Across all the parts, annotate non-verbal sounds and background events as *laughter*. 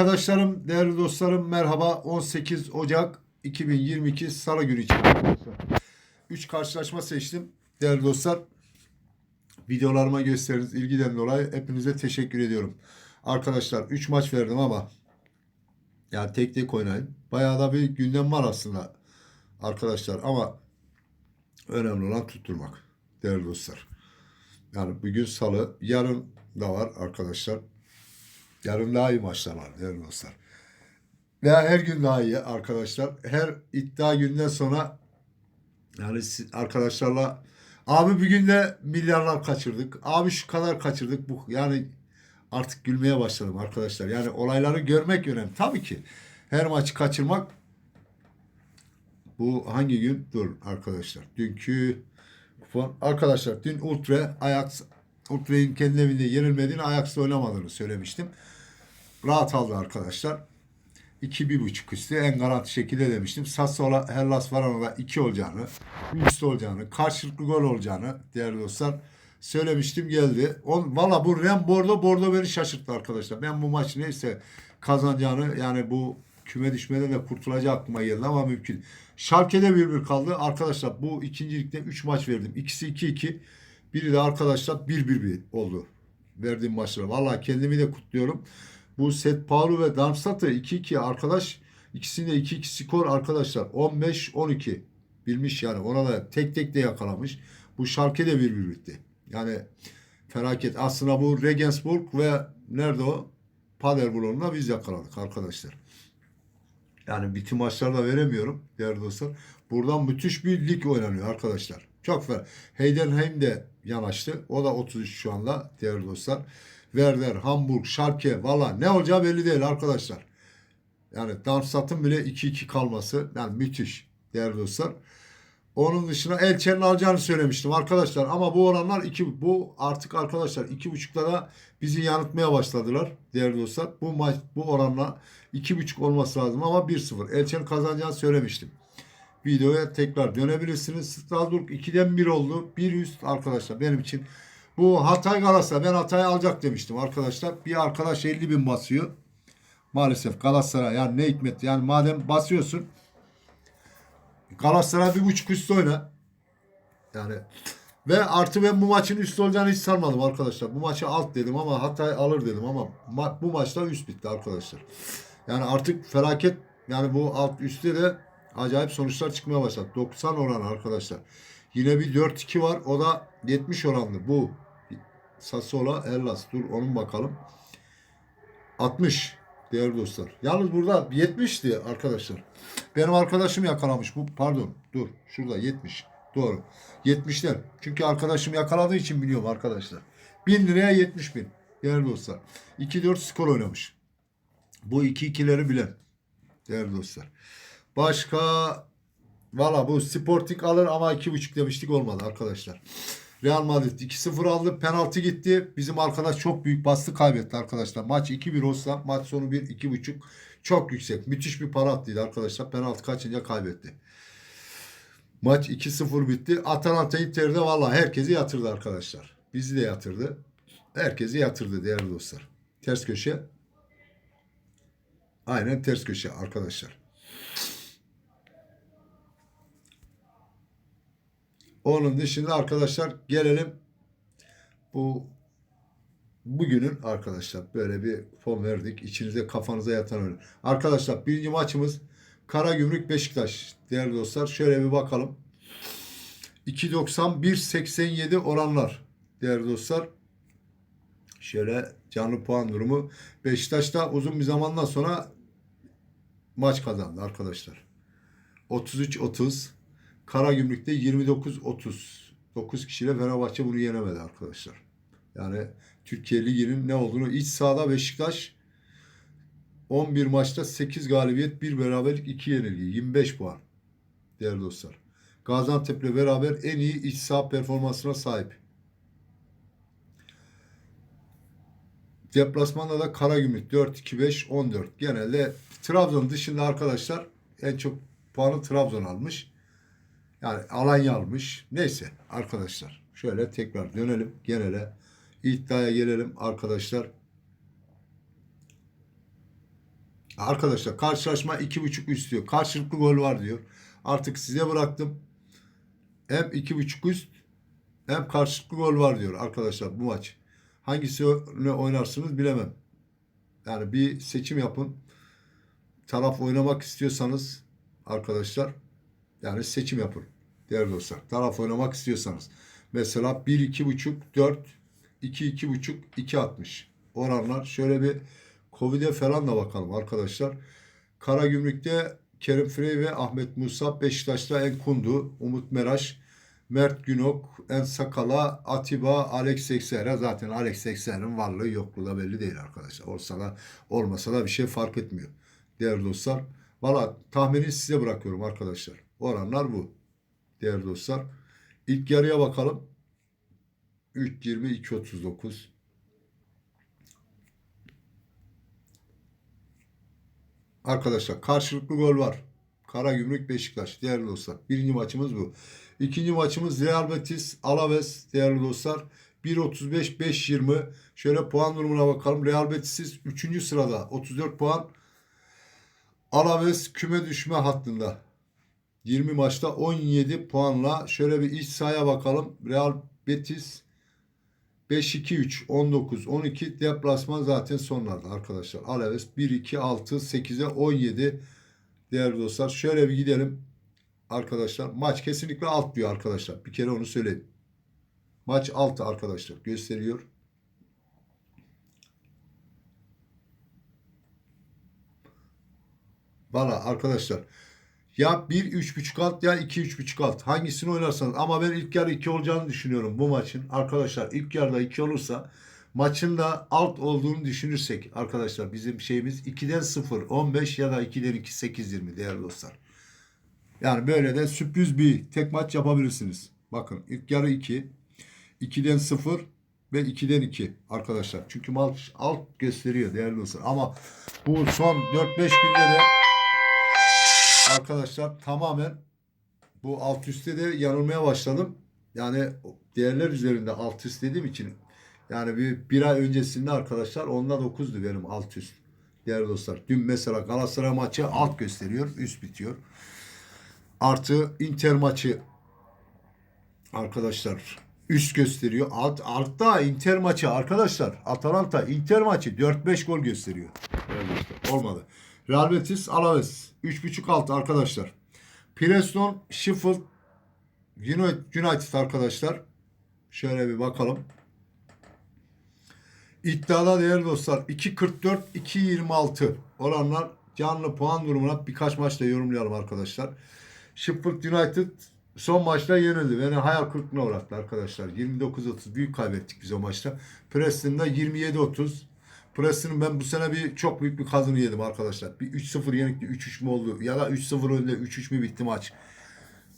Arkadaşlarım, değerli dostlarım merhaba. 18 Ocak 2022 Salı günü için. 3 karşılaşma seçtim. Değerli dostlar, videolarıma gösterdiğiniz ilgiden dolayı hepinize teşekkür ediyorum. Arkadaşlar 3 maç verdim ama yani tek tek oynayın. Bayağı da bir gündem var aslında arkadaşlar ama önemli olan tutturmak değerli dostlar. Yani bugün salı, yarın da var arkadaşlar. Yarın daha iyi maçlar var değerli dostlar. Veya her gün daha iyi arkadaşlar. Her iddia günden sonra yani arkadaşlarla abi bugün de milyarlar kaçırdık. Abi şu kadar kaçırdık. Bu yani artık gülmeye başladım arkadaşlar. Yani olayları görmek önemli. Tabii ki her maçı kaçırmak bu hangi gün? Dur arkadaşlar. Dünkü kupon. Arkadaşlar dün Ultra Ajax Ultra'nın kendi evinde yenilmediğini Ajax'la oynamadığını söylemiştim. Rahat aldı arkadaşlar. 2-1.5 üstü en garanti şekilde demiştim. Sassuolo Hellas Verona 2 olacağını, bir üstü olacağını, karşılıklı gol olacağını değerli dostlar söylemiştim geldi. On, Valla bu Ren Bordo Bordo beni şaşırttı arkadaşlar. Ben bu maç neyse kazanacağını yani bu küme düşmeden de kurtulacağı aklıma geldi ama mümkün. Schalke'de 1-1 kaldı. Arkadaşlar bu ikincilikte 3 maç verdim. İkisi 2-2. Biri de arkadaşlar 1-1 oldu. Verdiğim maçlara. Valla kendimi de kutluyorum. Bu Set Paulo ve Darmstadt'ı 2-2 arkadaş. İkisinde 2-2 skor arkadaşlar. 15-12 bilmiş yani. Ona da tek tek de yakalamış. Bu Schalke de 1-1 bitti. Yani felaket. Aslında bu Regensburg ve nerede o? Paderborn'la biz yakaladık arkadaşlar. Yani bütün maçlarda veremiyorum değerli dostlar. Buradan müthiş bir lig oynanıyor arkadaşlar. Çok fer. Heidenheim de yanaştı. O da 33 şu anda değerli dostlar. Werder, Hamburg, Schalke valla ne olacağı belli değil arkadaşlar. Yani Darmstadt'ın bile 2-2 kalması yani müthiş değerli dostlar. Onun dışında Elçen'in alacağını söylemiştim arkadaşlar ama bu oranlar iki bu artık arkadaşlar iki buçukta da bizi yanıltmaya başladılar değerli dostlar. Bu maç bu oranla iki buçuk olması lazım ama 1-0. Elçen kazanacağını söylemiştim. Videoya tekrar dönebilirsiniz. Strasbourg 2'den 1 oldu. Bir üst arkadaşlar benim için. Bu Hatay Galatasaray ben Hatay'ı alacak demiştim arkadaşlar. Bir arkadaş 50 bin basıyor. Maalesef Galatasaray yani ne hikmet yani madem basıyorsun Galatasaray bir buçuk üstü oyna. Yani ve artı ben bu maçın üstü olacağını hiç sanmadım arkadaşlar. Bu maçı alt dedim ama Hatay alır dedim ama ma- bu maçta üst bitti arkadaşlar. Yani artık felaket yani bu alt üstte de acayip sonuçlar çıkmaya başladı. 90 oran arkadaşlar. Yine bir 4-2 var. O da 70 oranlı. Bu Sassuolo Hellas. Dur onun bakalım. 60 değerli dostlar. Yalnız burada 70'ti arkadaşlar. Benim arkadaşım yakalamış bu. Pardon. Dur. Şurada 70. Doğru. 70'ler. Çünkü arkadaşım yakaladığı için biliyorum arkadaşlar. 1000 liraya 70 bin. Değerli dostlar. 2-4 skor oynamış. Bu 2-2'leri bilen. Değerli dostlar. Başka Valla bu Sporting alır ama 2.5 demiştik olmadı arkadaşlar. Real Madrid 2-0 aldı. Penaltı gitti. Bizim arkadaş çok büyük bastı kaybetti arkadaşlar. Maç 2-1 olsa maç sonu 1 2.5 çok yüksek. Müthiş bir para attıydı arkadaşlar. Penaltı kaçınca kaybetti. Maç 2-0 bitti. Atalanta Inter'de valla herkesi yatırdı arkadaşlar. Bizi de yatırdı. Herkesi yatırdı değerli dostlar. Ters köşe. Aynen ters köşe arkadaşlar. Onun dışında arkadaşlar gelelim bu bugünün arkadaşlar böyle bir fon verdik. İçinize kafanıza yatan öyle. Arkadaşlar birinci maçımız Karagümrük Beşiktaş. Değerli dostlar şöyle bir bakalım. 2.90 1.87 oranlar. Değerli dostlar şöyle canlı puan durumu. Beşiktaş'ta uzun bir zamandan sonra maç kazandı arkadaşlar. 33-30 Karagümrük'te 29-30. 9 kişiyle Fenerbahçe bunu yenemedi arkadaşlar. Yani Türkiye Ligi'nin ne olduğunu iç sahada Beşiktaş 11 maçta 8 galibiyet, 1 beraberlik, 2 yenilgi. 25 puan. Değerli dostlar. Gaziantep'le beraber en iyi iç saha performansına sahip. Deplasmanda da Karagümrük 4-2-5-14. Genelde Trabzon dışında arkadaşlar en çok puanı Trabzon almış. Yani Alanya almış. Neyse arkadaşlar. Şöyle tekrar dönelim genele. İddiaya gelelim arkadaşlar. Arkadaşlar karşılaşma iki buçuk üst diyor. Karşılıklı gol var diyor. Artık size bıraktım. Hem iki buçuk üst hem karşılıklı gol var diyor arkadaşlar bu maç. Hangisini oynarsınız bilemem. Yani bir seçim yapın. Taraf oynamak istiyorsanız arkadaşlar yani seçim yapın. Değerli dostlar. Taraf oynamak istiyorsanız. Mesela 1 2 buçuk 4 2 2 buçuk 2 60 oranlar. Şöyle bir Covid'e falan da bakalım arkadaşlar. Karagümrük'te Kerim Frey ve Ahmet Musa, Beşiktaş'ta Enkundu, Umut Meraş, Mert Günok, En Sakala, Atiba, Alex Tekser'e zaten Alex Tekser'in varlığı yokluğu da belli değil arkadaşlar. Olsa da olmasa da bir şey fark etmiyor. Değerli dostlar. Valla tahmini size bırakıyorum arkadaşlar. Oranlar bu. Değerli dostlar. İlk yarıya bakalım. 3.20 2.39 Arkadaşlar karşılıklı gol var. Karagümrük Beşiktaş değerli dostlar. Birinci maçımız bu. İkinci maçımız Real Betis Alaves değerli dostlar. 1.35 5.20 şöyle puan durumuna bakalım. Real Betis 3. sırada 34 puan. Alaves küme düşme hattında. 20 maçta 17 puanla şöyle bir iç sahaya bakalım. Real Betis 5-2-3, 19, 12 deplasman zaten sonlarda arkadaşlar. Alaves 1-2, 6, 8'e 17 değerli dostlar. Şöyle bir gidelim arkadaşlar. Maç kesinlikle alt diyor arkadaşlar. Bir kere onu söyleyeyim. Maç alt arkadaşlar. Gösteriyor. Valla arkadaşlar ya 1 3.5 alt ya 2 3.5 alt. Hangisini oynarsanız ama ben ilk yarı 2 olacağını düşünüyorum bu maçın. Arkadaşlar ilk yarıda 2 olursa maçın da alt olduğunu düşünürsek arkadaşlar bizim şeyimiz 2'den 0 15 ya da 2'den 2 8 20 değerli dostlar. Yani böyle de sürpriz bir tek maç yapabilirsiniz. Bakın ilk yarı 2 2'den 0 ve 2'den 2 arkadaşlar. Çünkü maç alt gösteriyor değerli dostlar. Ama bu son 4-5 günde de arkadaşlar tamamen bu alt üstte de yanılmaya başladım. Yani değerler üzerinde alt üst dediğim için yani bir, bir ay öncesinde arkadaşlar onda 9'du benim alt üst. Değerli dostlar. Dün mesela Galatasaray maçı alt gösteriyor. Üst bitiyor. Artı Inter maçı arkadaşlar üst gösteriyor. Alt, altta Inter maçı arkadaşlar. Atalanta Inter maçı 4-5 gol gösteriyor. Olmadı. Real Betis Alaves 3.5 alt arkadaşlar. Preston Sheffield United arkadaşlar. Şöyle bir bakalım. İddiada değerli dostlar 2.44 2.26 oranlar canlı puan durumuna birkaç maçta yorumlayalım arkadaşlar. Sheffield United son maçta yenildi. Beni hayal kırıklığına uğrattı arkadaşlar. 29-30 büyük kaybettik biz o maçta. Preston'da 27-30 Preston'ın ben bu sene bir çok büyük bir kazını yedim arkadaşlar. Bir 3-0 yenikti 3-3 mü oldu ya da 3-0 önde 3-3 mü bitti maç.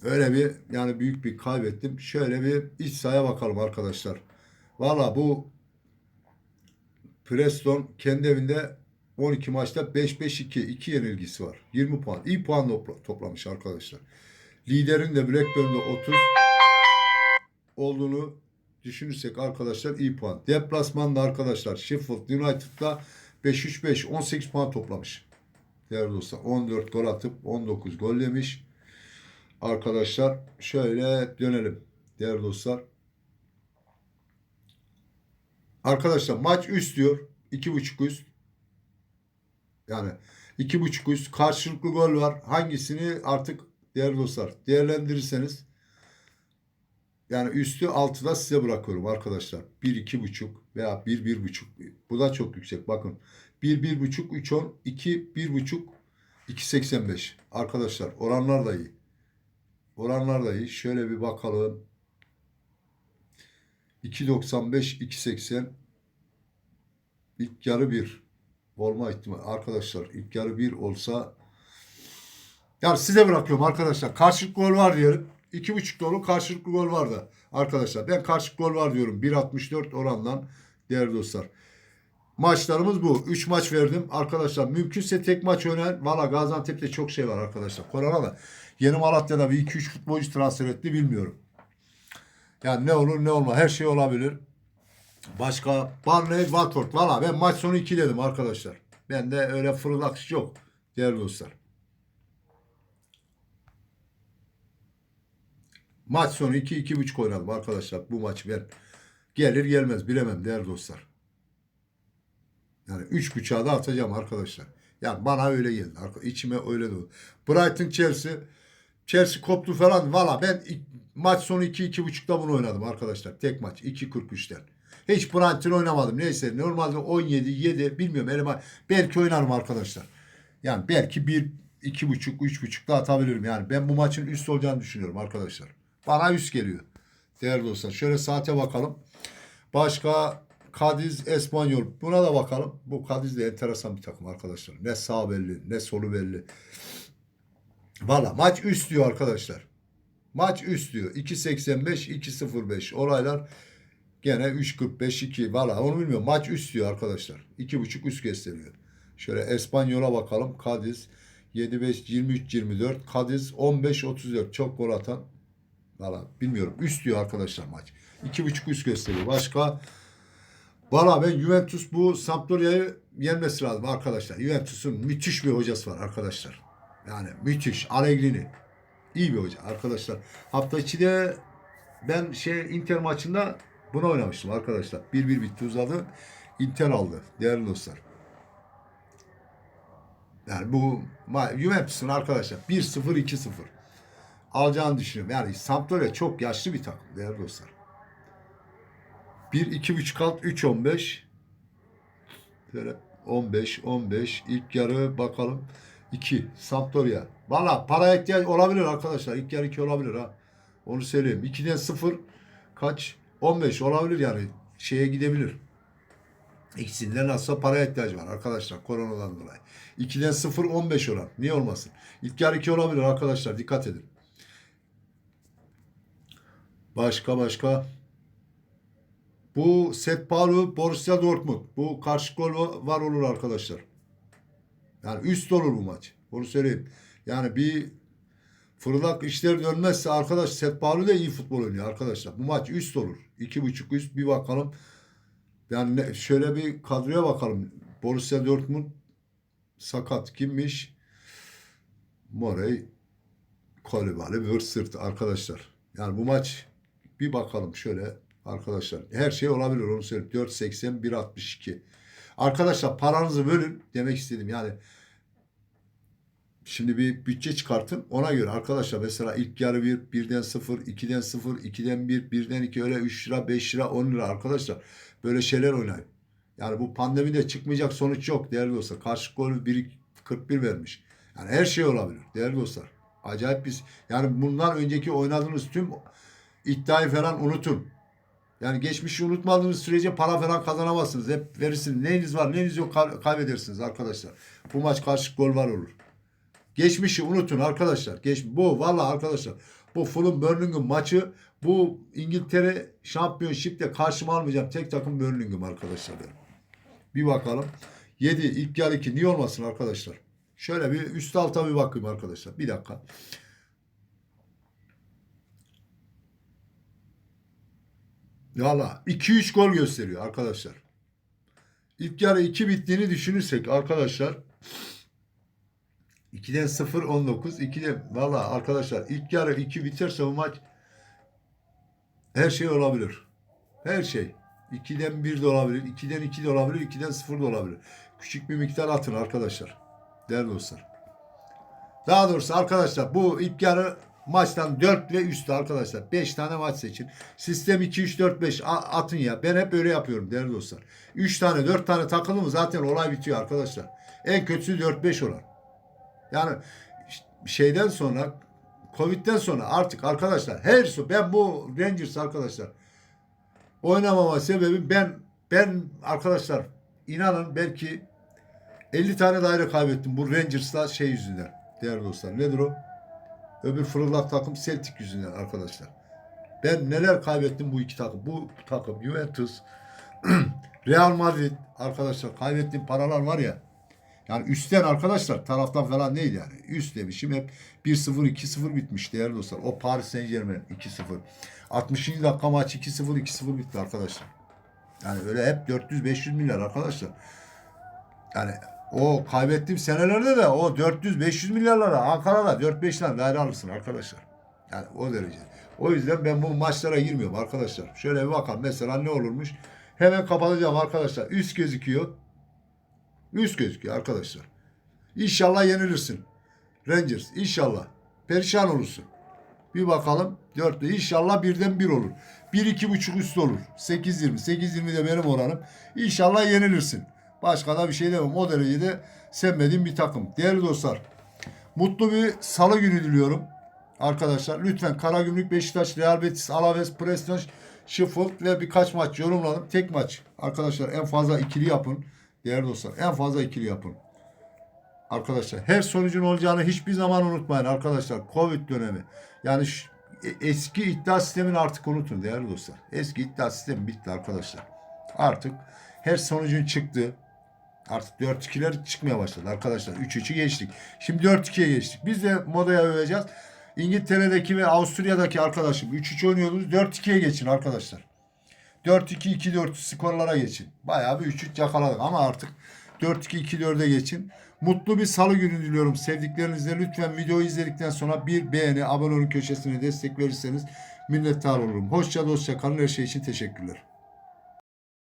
Öyle bir yani büyük bir kaybettim. Şöyle bir iç sahaya bakalım arkadaşlar. Valla bu Preston kendi evinde 12 maçta 5-5-2 2 yenilgisi var. 20 puan. İyi puan topla- toplamış arkadaşlar. Liderin de Blackburn'da 30 olduğunu düşünürsek arkadaşlar iyi puan. Deplasmanda arkadaşlar Sheffield United'da 5-3-5 18 puan toplamış. Değerli dostlar 14 gol atıp 19 gol yemiş. Arkadaşlar şöyle dönelim. Değerli dostlar. Arkadaşlar maç üst diyor. 2.5 üst. Yani 2.5 üst. Karşılıklı gol var. Hangisini artık değerli dostlar değerlendirirseniz yani üstü altı da size bırakıyorum arkadaşlar. 1 iki buçuk veya 1 bir buçuk. Bu da çok yüksek. Bakın 1 bir buçuk 3 10 2 bir buçuk 2.85. Arkadaşlar oranlar da iyi. Oranlar da iyi. Şöyle bir bakalım. 2.95 2.80 ilk yarı bir olma ihtimali. Arkadaşlar ilk yarı bir olsa yani size bırakıyorum arkadaşlar. Karşılıklı gol var diyelim. 2.5 dolu karşılıklı gol var da arkadaşlar. Ben karşılıklı gol var diyorum. 1.64 orandan değerli dostlar. Maçlarımız bu. 3 maç verdim. Arkadaşlar mümkünse tek maç oynayın. Valla Gaziantep'te çok şey var arkadaşlar. Korona da. Yeni Malatya'da bir 2-3 futbolcu transfer etti bilmiyorum. Yani ne olur ne olmaz. Her şey olabilir. Başka Barney Watford. Valla ben maç sonu 2 dedim arkadaşlar. Bende öyle fırlak yok değerli dostlar. Maç sonu 2-2,5 oynadım arkadaşlar. Bu maçı ben gelir gelmez bilemem değerli dostlar. Yani 3.5'a da atacağım arkadaşlar. Yani bana öyle geldi. İçime öyle doğdu. Brighton Chelsea Chelsea koptu falan. Valla ben maç sonu 2-2.5'da bunu oynadım arkadaşlar. Tek maç 2.43'ten. Hiç Brighton oynamadım. Neyse normalde 17 7 bilmiyorum elime belki oynarım arkadaşlar. Yani belki 1 2.5 3.5 da atabilirim. Yani ben bu maçın üst olacağını düşünüyorum arkadaşlar. Bana üst geliyor. Değerli dostlar. Şöyle saate bakalım. Başka Kadiz Espanyol. Buna da bakalım. Bu Kadiz de enteresan bir takım arkadaşlar. Ne sağ belli ne solu belli. Valla maç üst diyor arkadaşlar. Maç üst diyor. 2.85 2.05 olaylar gene 3.45 2 valla onu bilmiyorum. Maç üst diyor arkadaşlar. 2.5 üst gösteriyor. Şöyle Espanyol'a bakalım. Kadiz 7-5 23-24 Kadiz 15-34 çok gol atan valla bilmiyorum üst diyor arkadaşlar maç. 2.5 üst gösteriyor. Başka Valla ben Juventus bu Sampdoria'yı yenmesi lazım arkadaşlar. Juventus'un müthiş bir hocası var arkadaşlar. Yani müthiş. Allegri'ni. İyi bir hoca arkadaşlar. Hafta içi de ben şey Inter maçında bunu oynamıştım arkadaşlar. 1-1 bitti uzadı. Inter aldı değerli dostlar. Yani bu Juventus'un arkadaşlar 1-0 2-0 alacağını düşünüyorum. Yani Sampdoria çok yaşlı bir takım değerli dostlar. 1 2 3 alt 3 15 Şöyle 15 15 ilk yarı bakalım 2 Sampdoria. Valla para ihtiyaç olabilir arkadaşlar. İlk yarı 2 olabilir ha. Onu söyleyeyim. 2'den 0 kaç? 15 olabilir yani. Şeye gidebilir. İkisinden nasılsa paraya ihtiyacı var arkadaşlar koronadan dolayı. 2'den 0 15 oran. Niye olmasın? İlk yarı 2 olabilir arkadaşlar. Dikkat edin. Başka başka. Bu Set Palu Borussia Dortmund. Bu karşı gol va- var olur arkadaşlar. Yani üst olur bu maç. Onu söyleyeyim. Yani bir fırlak işler dönmezse arkadaş Set Palu da iyi futbol oynuyor arkadaşlar. Bu maç üst olur. İki buçuk üst bir bakalım. Yani ne- şöyle bir kadroya bakalım. Borussia Dortmund sakat kimmiş? Morey Kolibali Würzsırt arkadaşlar. Yani bu maç bir bakalım şöyle arkadaşlar. Her şey olabilir onu söyleyeyim. 4.80 1.62. Arkadaşlar paranızı bölün demek istedim. Yani şimdi bir bütçe çıkartın. Ona göre arkadaşlar mesela ilk yarı bir, birden sıfır, ikiden sıfır, ikiden bir, birden iki öyle 3 lira, 5 lira, 10 lira arkadaşlar. Böyle şeyler oynayın. Yani bu pandemide çıkmayacak sonuç yok değerli dostlar. Karşı gol 1 41 vermiş. Yani her şey olabilir değerli dostlar. Acayip biz yani bundan önceki oynadığınız tüm iddiayı falan unutun. Yani geçmişi unutmadığınız sürece para falan kazanamazsınız. Hep verirsiniz. Neyiniz var neyiniz yok kay- kaybedersiniz arkadaşlar. Bu maç karşı gol var olur. Geçmişi unutun arkadaşlar. Geç, bu valla arkadaşlar. Bu Fulham Birmingham maçı bu İngiltere Championship'te karşıma almayacağım. Tek takım Birmingham arkadaşlar benim. Bir bakalım. 7 ilk yarı 2 niye olmasın arkadaşlar? Şöyle bir üst alta bir bakayım arkadaşlar. Bir dakika. Valla 2-3 gol gösteriyor arkadaşlar. İlk yarı 2 bittiğini düşünürsek arkadaşlar 2'den 0 19 2'den valla arkadaşlar ilk yarı 2 biterse bu maç her şey olabilir. Her şey. 2'den 1 de olabilir, 2'den 2 de olabilir, 2'den 0 da olabilir. Küçük bir miktar atın arkadaşlar. Değerli dostlar. Daha doğrusu arkadaşlar bu ilk yarı maçtan 4 ve üstü arkadaşlar. 5 tane maç seçin. Sistem 2 3 4 5 a- atın ya. Ben hep öyle yapıyorum değerli dostlar. 3 tane 4 tane takıldı mı zaten olay bitiyor arkadaşlar. En kötüsü 4 5 olan. Yani şeyden sonra Covid'den sonra artık arkadaşlar her su ben bu Rangers arkadaşlar oynamama sebebi ben ben arkadaşlar inanın belki 50 tane daire kaybettim bu Rangers'la şey yüzünden değerli dostlar. Nedir o? Öbür fırlak takım Celtic yüzünden arkadaşlar. Ben neler kaybettim bu iki takım. Bu takım Juventus, *clears throat* Real Madrid arkadaşlar kaybettiğim paralar var ya. Yani üstten arkadaşlar taraftan falan değil yani. Üst demişim hep 1-0 2-0 bitmiş değerli dostlar. O Paris Saint Germain 2-0. 60. dakika maç 2-0 2-0 bitti arkadaşlar. Yani öyle hep 400-500 milyar arkadaşlar. Yani O kaybettiğim senelerde de o 400-500 milyarlara Ankara'da 4-5 tane daire alırsın arkadaşlar. Yani o derece. O yüzden ben bu maçlara girmiyorum arkadaşlar. Şöyle bir bakalım mesela ne olurmuş. Hemen kapatacağım arkadaşlar. Üst gözüküyor. Üst gözüküyor arkadaşlar. İnşallah yenilirsin. Rangers inşallah. Perişan olursun. Bir bakalım. Dörtlü inşallah birden bir olur. Bir iki buçuk üst olur. 8-20. 8-20 de benim oranım. İnşallah yenilirsin. Başka da bir şey demem. O derecede sevmediğim bir takım. Değerli dostlar. Mutlu bir salı günü diliyorum. Arkadaşlar lütfen Karagümrük, Beşiktaş, Real Betis, Alaves, Preston, Sheffield ve birkaç maç yorumladım. Tek maç. Arkadaşlar en fazla ikili yapın. Değerli dostlar en fazla ikili yapın. Arkadaşlar her sonucun olacağını hiçbir zaman unutmayın arkadaşlar. Covid dönemi. Yani e- eski iddia sistemini artık unutun değerli dostlar. Eski iddia sistemi bitti arkadaşlar. Artık her sonucun çıktığı artık 4-2'ler çıkmaya başladı arkadaşlar. 3-3'ü geçtik. Şimdi 4-2'ye geçtik. Biz de modaya öveceğiz. İngiltere'deki ve Avusturya'daki arkadaşım 3-3 oynuyordunuz. 4-2'ye geçin arkadaşlar. 4-2-2-4 skorlara geçin. Bayağı bir 3-3 yakaladık ama artık 4-2-2-4'e geçin. Mutlu bir salı günü diliyorum sevdiklerinizle. Lütfen videoyu izledikten sonra bir beğeni, abone olun köşesine destek verirseniz minnettar olurum. Hoşça dostça kalın her şey için teşekkürler.